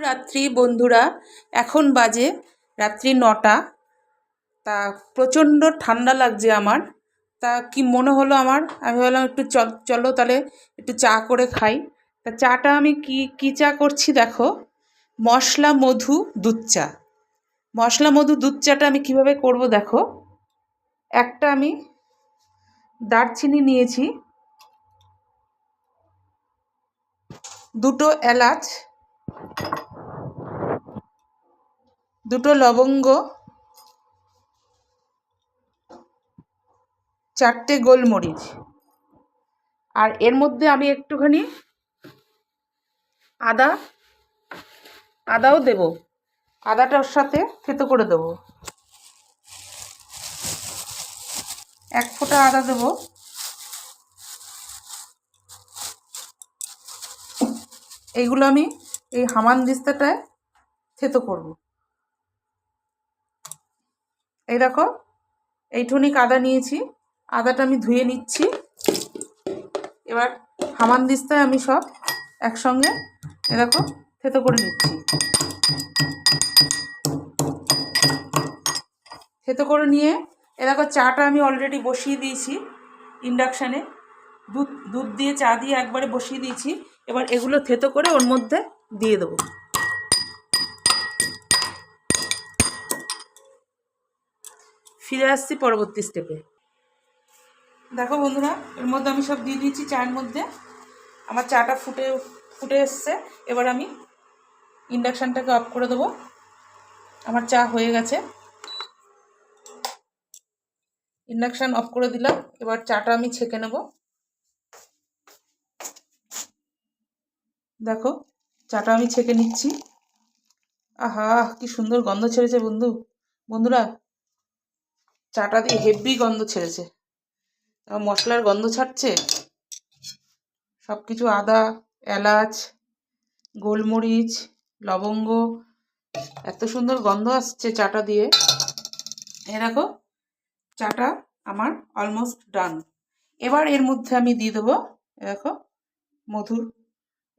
রাত্রি বন্ধুরা, এখন বাজে রাত্রি নটা। তা প্রচণ্ড ঠান্ডা লাগছে আমার। তা কি মনে হলো আমার? আমি ভাবলাম একটু চল, চলো তাহলে একটু চা করে খাই। তা চাটা আমি কি কি চা করছি দেখো? মশলা, মধু, দুধ চা। মশলা, মধু, দুধ চাটা আমি কীভাবে করব দেখো? একটা আমি দারচিনি নিয়েছি। দুটো এলাচ দুটো লবঙ্গ, চারটে গোলমরিচ। আর এর মধ্যে আমি একটুখানি আদা, আদাও দেব। আদাটার সাথে থেতো করে দেব। এক ফোঁটা আদা দেব। এইগুলো আমি এই হামান দিস্তাটায় থেতো করব। এই দেখো এইটুনি আদা নিয়েছি, আদাটা আমি ধুয়ে নিচ্ছি। এবার হামান দিস্তায় আমি সব একসঙ্গে এ দেখো, থেতো করে নিচ্ছি। থেতো করে নিয়ে এ দেখো, চাটা আমি অলরেডি বসিয়ে দিয়েছি ইন্ডাকশানে দুধ দুধ দিয়ে চা দিয়ে একবারে বসিয়ে দিয়েছি। এবার এগুলো থেতো করে ওর মধ্যে দিয়ে দেবো। ফিরে আসছি পরবর্তী স্টেপে দেখো বন্ধুরা, এর মধ্যে আমি সব দিয়ে দিয়েছি চায়ের মধ্যে। আমার চাটা ফুটে ফুটে এসছে। এবার আমি ইন্ডাকশানটাকে অফ করে দেবো। আমার চা হয়ে গেছে। ইন্ডাকশান অফ করে দিলাম। এবার চাটা আমি ছেঁকে নেব। দেখো, চাটা আমি ছেঁকে নিচ্ছি। আহা, কি সুন্দর গন্ধ ছেড়েছে বন্ধু। বন্ধুরা চাটা দিয়ে হেভি গন্ধ ছেড়েছে। মশলার গন্ধ ছাড়ছে। সব কিছু আদা, এলাচ, গোলমরিচ, লবঙ্গ, এত সুন্দর গন্ধ আসছে চাটা দিয়ে। এ দেখো, চাটা আমার অলমোস্ট ডান এবার এর মধ্যে আমি দিয়ে দেবো দেখো, মধুর।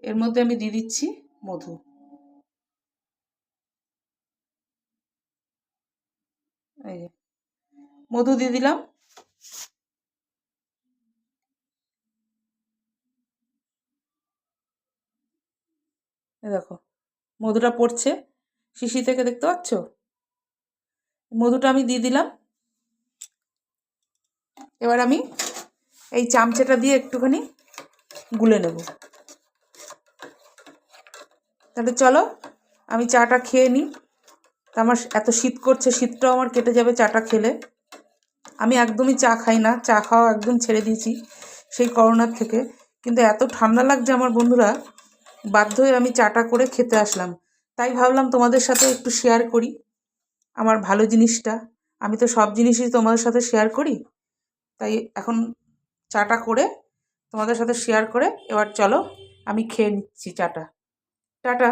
এর মধ্যে আমি দিয়ে দিচ্ছি মধু। এই মধু দিয়ে দিলাম। দেখো, মধুটা পড়ছে। শিশি থেকে দেখতে পাচ্ছ? মধুটা আমি দিয়ে দিলাম। এবার আমি এই চামচাটা দিয়ে একটুখানি গুলে নেব। তাহলে চলো, আমি চাটা খেয়ে নিই। আমার এত শীত করছে, শীতটাও আমার কেটে যাবে চাটা খেলে। আমি একদমই চা খাই না, চা খাওয়া একদম ছেড়ে দিয়েছি সেই করোনার থেকে। কিন্তু এত ঠান্ডা লাগছে আমার বন্ধুরা, বাধ্য হয়ে আমি চাটা করে খেতে আসলাম। তাই ভাবলাম তোমাদের সাথে একটু শেয়ার করি আমার ভালো জিনিসটা। আমি তো সব জিনিসই তোমাদের সাথে শেয়ার করি। তাই এখন চাটা করে তোমাদের সাথে শেয়ার করে, এবার চলো আমি খেয়ে নিচ্ছি চাটা। টাটা।